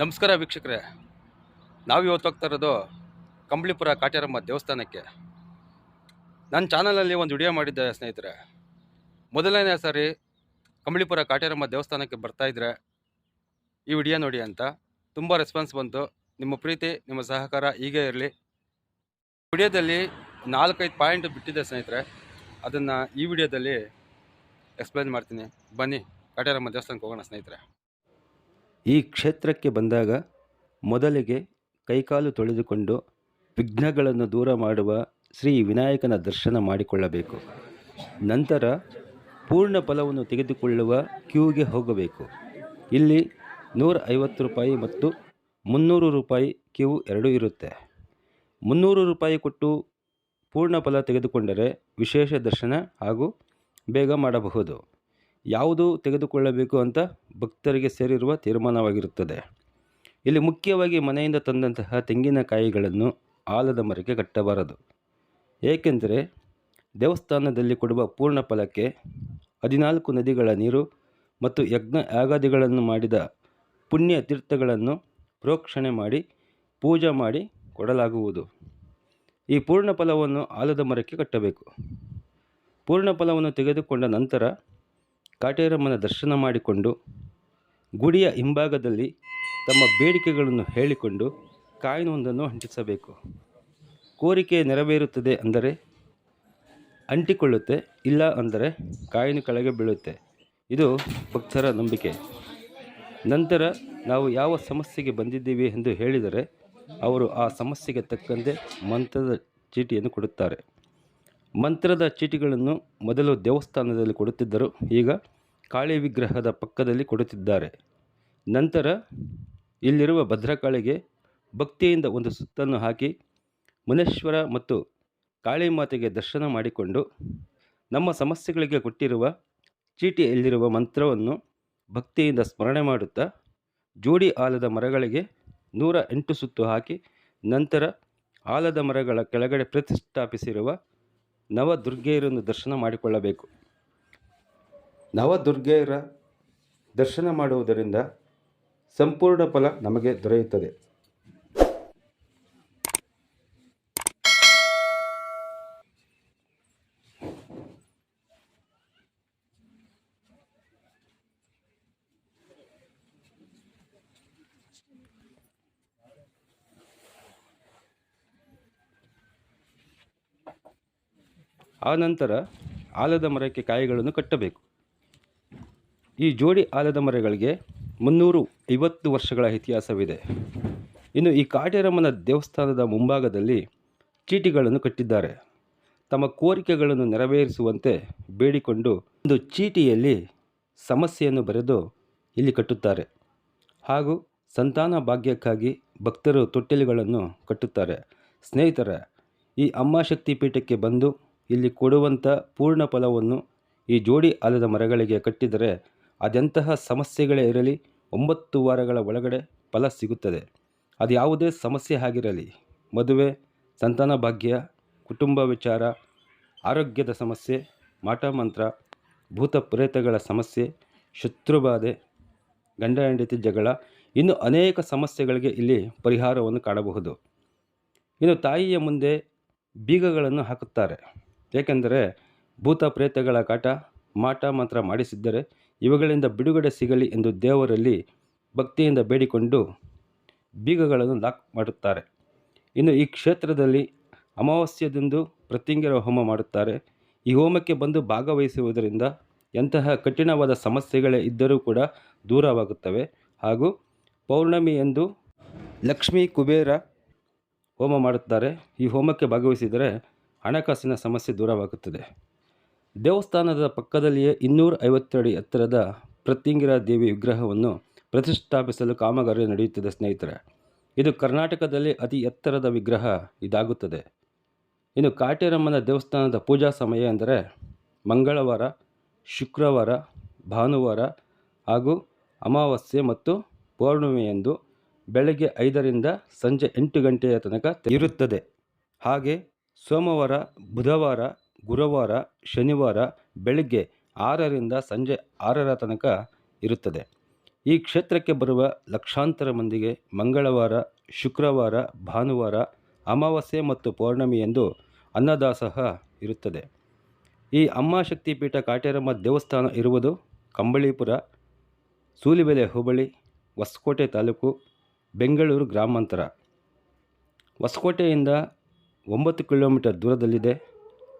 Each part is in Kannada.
ನಮಸ್ಕಾರ ವೀಕ್ಷಕರೇ. ನಾವು ಇವತ್ತು ಹೋಗ್ತಾ ಇರೋದು ಕಂಬಳಿಪುರ ಕಾಟ್ಯಾರಮ್ಮ ದೇವಸ್ಥಾನಕ್ಕೆ. ನನ್ನ ಚಾನಲಲ್ಲಿ ಒಂದು ವಿಡಿಯೋ ಮಾಡಿದ್ದೆ ಸ್ನೇಹಿತರೆ. ಮೊದಲನೇ ಸಾರಿ ಕಂಬಳಿಪುರ ಕಾಟ್ಯಾರಮ್ಮ ದೇವಸ್ಥಾನಕ್ಕೆ ಬರ್ತಾ ಇದ್ರೆ ಈ ವಿಡಿಯೋ ನೋಡಿ ಅಂತ ತುಂಬ ರೆಸ್ಪಾನ್ಸ್ ಬಂತು. ನಿಮ್ಮ ಪ್ರೀತಿ, ನಿಮ್ಮ ಸಹಕಾರ ಹೀಗೆ ಇರಲಿ. ವಿಡಿಯೋದಲ್ಲಿ ನಾಲ್ಕೈದು ಪಾಯಿಂಟ್ ಬಿಟ್ಟಿದೆ ಸ್ನೇಹಿತರೆ. ಅದನ್ನು ಈ ವಿಡಿಯೋದಲ್ಲಿ ಎಕ್ಸ್ಪ್ಲೈನ್ ಮಾಡ್ತೀನಿ. ಬನ್ನಿ, ಕಾಟ್ಯಾರಮ್ಮ ದೇವಸ್ಥಾನಕ್ಕೆ ಹೋಗೋಣ ಸ್ನೇಹಿತರೆ. ಈ ಕ್ಷೇತ್ರಕ್ಕೆ ಬಂದಾಗ ಮೊದಲಿಗೆ ಕೈಕಾಲು ತೊಳೆದುಕೊಂಡು ವಿಘ್ನಗಳನ್ನು ದೂರ ಮಾಡುವ ಶ್ರೀ ವಿನಾಯಕನ ದರ್ಶನ ಮಾಡಿಕೊಳ್ಳಬೇಕು. ನಂತರ ಪೂರ್ಣ ಫಲವನ್ನು ತೆಗೆದುಕೊಳ್ಳುವ ಕ್ಯೂಗೆ ಹೋಗಬೇಕು. ಇಲ್ಲಿ ನೂರ ಐವತ್ತು ರೂಪಾಯಿ ಮತ್ತು ಮುನ್ನೂರು ರೂಪಾಯಿ ಕ್ಯೂ ಎರಡೂ ಇರುತ್ತೆ. ಮುನ್ನೂರು ರೂಪಾಯಿ ಕೊಟ್ಟು ಪೂರ್ಣ ಫಲ ತೆಗೆದುಕೊಂಡರೆ ವಿಶೇಷ ದರ್ಶನ ಹಾಗೂ ಬೇಗ ಮಾಡಬಹುದು. ಯಾವುದು ತೆಗೆದುಕೊಳ್ಳಬೇಕು ಅಂತ ಭಕ್ತರಿಗೆ ಸೇರಿರುವ ತೀರ್ಮಾನವಾಗಿರುತ್ತದೆ. ಇಲ್ಲಿ ಮುಖ್ಯವಾಗಿ ಮನೆಯಿಂದ ತಂದಂತಹ ತೆಂಗಿನಕಾಯಿಗಳನ್ನು ಆಲದ ಮರಕ್ಕೆ ಕಟ್ಟಬಾರದು. ಏಕೆಂದರೆ ದೇವಸ್ಥಾನದಲ್ಲಿ ಕೊಡುವ ಪೂರ್ಣ ಫಲಕ್ಕೆ ಹದಿನಾಲ್ಕು ನದಿಗಳ ನೀರು ಮತ್ತು ಯಜ್ಞ ಯಾಗಾದಿಗಳನ್ನು ಮಾಡಿದ ಪುಣ್ಯ ತೀರ್ಥಗಳನ್ನು ಪ್ರೋಕ್ಷಣೆ ಮಾಡಿ ಪೂಜೆ ಮಾಡಿ ಕೊಡಲಾಗುವುದು. ಈ ಪೂರ್ಣ ಫಲವನ್ನು ಆಲದ ಮರಕ್ಕೆ ಕಟ್ಟಬೇಕು. ಪೂರ್ಣ ಫಲವನ್ನು ತೆಗೆದುಕೊಂಡ ನಂತರ ಕಾಟೇರಮ್ಮನ ದರ್ಶನ ಮಾಡಿಕೊಂಡು ಗುಡಿಯ ಹಿಂಭಾಗದಲ್ಲಿ ತಮ್ಮ ಬೇಡಿಕೆಗಳನ್ನು ಹೇಳಿಕೊಂಡು ಕಾಯಿನೊಂದನ್ನು ಅಂಟಿಸಬೇಕು. ಕೋರಿಕೆ ನೆರವೇರುತ್ತದೆ ಅಂದರೆ ಅಂಟಿಕೊಳ್ಳುತ್ತೆ, ಇಲ್ಲ ಅಂದರೆ ಕಾಯಿನ ಕೆಳಗೆ ಬೀಳುತ್ತೆ. ಇದು ಭಕ್ತರ ನಂಬಿಕೆ. ನಂತರ ನಾವು ಯಾವ ಸಮಸ್ಯೆಗೆ ಬಂದಿದ್ದೀವಿ ಎಂದು ಹೇಳಿದರೆ ಅವರು ಆ ಸಮಸ್ಯೆಗೆ ತಕ್ಕಂತೆ ಮಂತ್ರದ ಚೀಟಿಯನ್ನು ಕೊಡುತ್ತಾರೆ. ಮಂತ್ರದ ಚೀಟಿಗಳನ್ನು ಮೊದಲು ದೇವಸ್ಥಾನದಲ್ಲಿ ಕೊಡುತ್ತಿದ್ದರು. ಈಗ ಕಾಳಿ ವಿಗ್ರಹದ ಪಕ್ಕದಲ್ಲಿ ಕೊಡುತ್ತಿದ್ದಾರೆ. ನಂತರ ಇಲ್ಲಿರುವ ಭದ್ರಕಾಳಿಗೆ ಭಕ್ತಿಯಿಂದ ಒಂದು ಸುತ್ತನ್ನು ಹಾಕಿ ಮುನೇಶ್ವರ ಮತ್ತು ಕಾಳಿ ಮಾತೆಗೆ ದರ್ಶನ ಮಾಡಿಕೊಂಡು ನಮ್ಮ ಸಮಸ್ಯೆಗಳಿಗೆ ಕೊಟ್ಟಿರುವ ಚೀಟಿಯಲ್ಲಿರುವ ಮಂತ್ರವನ್ನು ಭಕ್ತಿಯಿಂದ ಸ್ಮರಣೆ ಮಾಡುತ್ತಾ ಜೋಡಿ ಆಲದ ಮರಗಳಿಗೆ ನೂರ ಎಂಟು ಸುತ್ತು ಹಾಕಿ ನಂತರ ಆಲದ ಮರಗಳ ಕೆಳಗಡೆ ಪ್ರತಿಷ್ಠಾಪಿಸಿರುವ ನವದುರ್ಗೆಯರನ್ನು ದರ್ಶನ ಮಾಡಿಕೊಳ್ಳಬೇಕು. ನವದುರ್ಗೆಯರ ದರ್ಶನ ಮಾಡುವುದರಿಂದ ಸಂಪೂರ್ಣ ಫಲ ನಮಗೆ ದೊರೆಯುತ್ತದೆ. ಆನಂತರ ಆಲದ ಮರಕ್ಕೆ ಕಾಯಿಗಳನ್ನು ಕಟ್ಟಬೇಕು. ಈ ಜೋಡಿ ಆಲದ ಮರಗಳಿಗೆ ಮುನ್ನೂರು ಐವತ್ತು ವರ್ಷಗಳ ಇತಿಹಾಸವಿದೆ. ಇನ್ನು ಈ ಕಾಟೇರಮ್ಮನ ದೇವಸ್ಥಾನದ ಮುಂಭಾಗದಲ್ಲಿ ಚೀಟಿಗಳನ್ನು ಕಟ್ಟಿದ್ದಾರೆ. ತಮ್ಮ ಕೋರಿಕೆಗಳನ್ನು ನೆರವೇರಿಸುವಂತೆ ಬೇಡಿಕೊಂಡು ಒಂದು ಚೀಟಿಯಲ್ಲಿ ಸಮಸ್ಯೆಯನ್ನು ಬರೆದು ಇಲ್ಲಿ ಕಟ್ಟುತ್ತಾರೆ. ಹಾಗೂ ಸಂತಾನ ಭಾಗ್ಯಕ್ಕಾಗಿ ಭಕ್ತರು ತೊಟ್ಟಿಲುಗಳನ್ನು ಕಟ್ಟುತ್ತಾರೆ. ಸ್ನೇಹಿತರ, ಈ ಅಮ್ಮಾಶಕ್ತಿ ಪೀಠಕ್ಕೆ ಬಂದು ಇಲ್ಲಿ ಕೊಡುವಂಥ ಪೂರ್ಣ ಫಲವನ್ನು ಈ ಜೋಡಿ ಆಲದ ಮರಗಳಿಗೆ ಕಟ್ಟಿದರೆ ಅದೆಂತಹ ಸಮಸ್ಯೆಗಳೇ ಇರಲಿ, ಒಂಬತ್ತು ವಾರಗಳ ಒಳಗಡೆ ಫಲ ಸಿಗುತ್ತದೆ. ಅದು ಯಾವುದೇ ಸಮಸ್ಯೆ ಆಗಿರಲಿ, ಮದುವೆ, ಸಂತಾನ ಭಾಗ್ಯ, ಕುಟುಂಬ ವಿಚಾರ, ಆರೋಗ್ಯದ ಸಮಸ್ಯೆ, ಮಾಟ ಮಂತ್ರ, ಭೂತ ಪ್ರೇತಗಳ ಸಮಸ್ಯೆ ಶತ್ರುಬಾಧೆ ಗಂಡ ಹೆಂಡತಿ ಜಗಳ, ಇನ್ನು ಅನೇಕ ಸಮಸ್ಯೆಗಳಿಗೆ ಇಲ್ಲಿ ಪರಿಹಾರವನ್ನು ಕಾಣಬಹುದು. ಇನ್ನು ತಾಯಿಯ ಮುಂದೆ ಬೀಗಗಳನ್ನು ಹಾಕುತ್ತಾರೆ. ಏಕೆಂದರೆ ಭೂತ ಪ್ರೇತಗಳ ಕಾಟ, ಮಾಟ ಮಂತ್ರ ಮಾಡಿಸಿದ್ದರೆ ಇವುಗಳಿಂದ ಬಿಡುಗಡೆ ಸಿಗಲಿ ಎಂದು ದೇವರಲ್ಲಿ ಭಕ್ತಿಯಿಂದ ಬೇಡಿಕೊಂಡು ಬೀಗಗಳನ್ನು ಲಾಕ್ ಮಾಡುತ್ತಾರೆ. ಇನ್ನು ಈ ಕ್ಷೇತ್ರದಲ್ಲಿ ಅಮಾವಾಸ್ಯದಂದು ಪ್ರತಿಂಗಿರ ಹೋಮ ಮಾಡುತ್ತಾರೆ. ಈ ಹೋಮಕ್ಕೆ ಬಂದು ಭಾಗವಹಿಸುವುದರಿಂದ ಎಂತಹ ಕಠಿಣವಾದ ಸಮಸ್ಯೆಗಳೇ ಇದ್ದರೂ ಕೂಡ ದೂರವಾಗುತ್ತವೆ. ಹಾಗೂ ಪೌರ್ಣಮಿಯಂದು ಲಕ್ಷ್ಮೀ ಕುಬೇರ ಹೋಮ ಮಾಡುತ್ತಾರೆ. ಈ ಹೋಮಕ್ಕೆ ಭಾಗವಹಿಸಿದರೆ ಹಣಕಾಸಿನ ಸಮಸ್ಯೆ ದೂರವಾಗುತ್ತದೆ. ದೇವಸ್ಥಾನದ ಪಕ್ಕದಲ್ಲಿಯೇ ಇನ್ನೂರ ಐವತ್ತಡಿ ಎತ್ತರದ ಪ್ರತ್ಯಂಗಿರ ದೇವಿ ವಿಗ್ರಹವನ್ನು ಪ್ರತಿಷ್ಠಾಪಿಸಲು ಕಾಮಗಾರಿ ನಡೆಯುತ್ತಿದೆ ಸ್ನೇಹಿತರೆ. ಇದು ಕರ್ನಾಟಕದಲ್ಲಿ ಅತಿ ಎತ್ತರದ ವಿಗ್ರಹ ಇದಾಗುತ್ತದೆ. ಇನ್ನು ಕಾಟೇರಮ್ಮನ ದೇವಸ್ಥಾನದ ಪೂಜಾ ಸಮಯ ಎಂದರೆ ಮಂಗಳವಾರ, ಶುಕ್ರವಾರ, ಭಾನುವಾರ ಹಾಗೂ ಅಮಾವಾಸ್ಯೆ ಮತ್ತು ಪೌರ್ಣಿಮೆಯಂದು ಬೆಳಗ್ಗೆ ಐದರಿಂದ ಸಂಜೆ ಎಂಟು ಗಂಟೆಯ ತನಕ ಇರುತ್ತದೆ. ಹಾಗೆ ಸೋಮವಾರ, ಬುಧವಾರ ಗುರುವಾರ, ಶನಿವಾರ ಬೆಳಗ್ಗೆ ಆರರಿಂದ ಸಂಜೆ ಆರರ ತನಕ ಇರುತ್ತದೆ. ಈ ಕ್ಷೇತ್ರಕ್ಕೆ ಬರುವ ಲಕ್ಷಾಂತರ ಮಂದಿಗೆ ಮಂಗಳವಾರ, ಶುಕ್ರವಾರ, ಭಾನುವಾರ, ಅಮಾವಾಸ್ಯೆ ಮತ್ತು ಪೌರ್ಣಮಿಯಂದು ಅನ್ನದಾಸಹ ಇರುತ್ತದೆ. ಈ ಅಮ್ಮಾಶಕ್ತಿ ಪೀಠ ಕಾಟೇರಮ್ಮ ದೇವಸ್ಥಾನ ಇರುವುದು ಕಂಬಳೀಪುರ, ಸೂಲಿಬೆಲೆ ಹೋಬಳಿ, ಹೊಸಕೋಟೆ ತಾಲೂಕು, ಬೆಂಗಳೂರು ಗ್ರಾಮಾಂತರ. ಹೊಸಕೋಟೆಯಿಂದ ಒಂಬತ್ತು ಕಿಲೋಮೀಟರ್ ದೂರದಲ್ಲಿದೆ.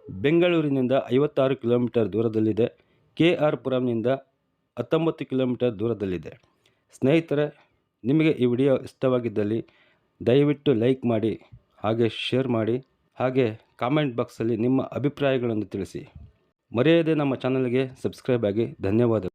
ಬೆಂಗಳೂರಿನಿಂದ ಐವತ್ತಾರು ಕಿಲೋಮೀಟರ್ ದೂರದಲ್ಲಿದೆ. ಕೆ ಆರ್ ಪುರಂನಿಂದ ಹತ್ತೊಂಬತ್ತು ಕಿಲೋಮೀಟರ್ ದೂರದಲ್ಲಿದೆ. ಸ್ನೇಹಿತರೆ, ನಿಮಗೆ ಈ ವಿಡಿಯೋ ಇಷ್ಟವಾಗಿದ್ದಲ್ಲಿ ದಯವಿಟ್ಟು ಲೈಕ್ ಮಾಡಿ, ಹಾಗೆ ಶೇರ್ ಮಾಡಿ, ಹಾಗೆ ಕಾಮೆಂಟ್ ಬಾಕ್ಸಲ್ಲಿ ನಿಮ್ಮ ಅಭಿಪ್ರಾಯಗಳನ್ನು ತಿಳಿಸಿ. ಮರೆಯದೆ ನಮ್ಮ ಚಾನಲ್ಗೆ ಸಬ್ಸ್ಕ್ರೈಬ್ ಆಗಿ ಧನ್ಯವಾದಗಳು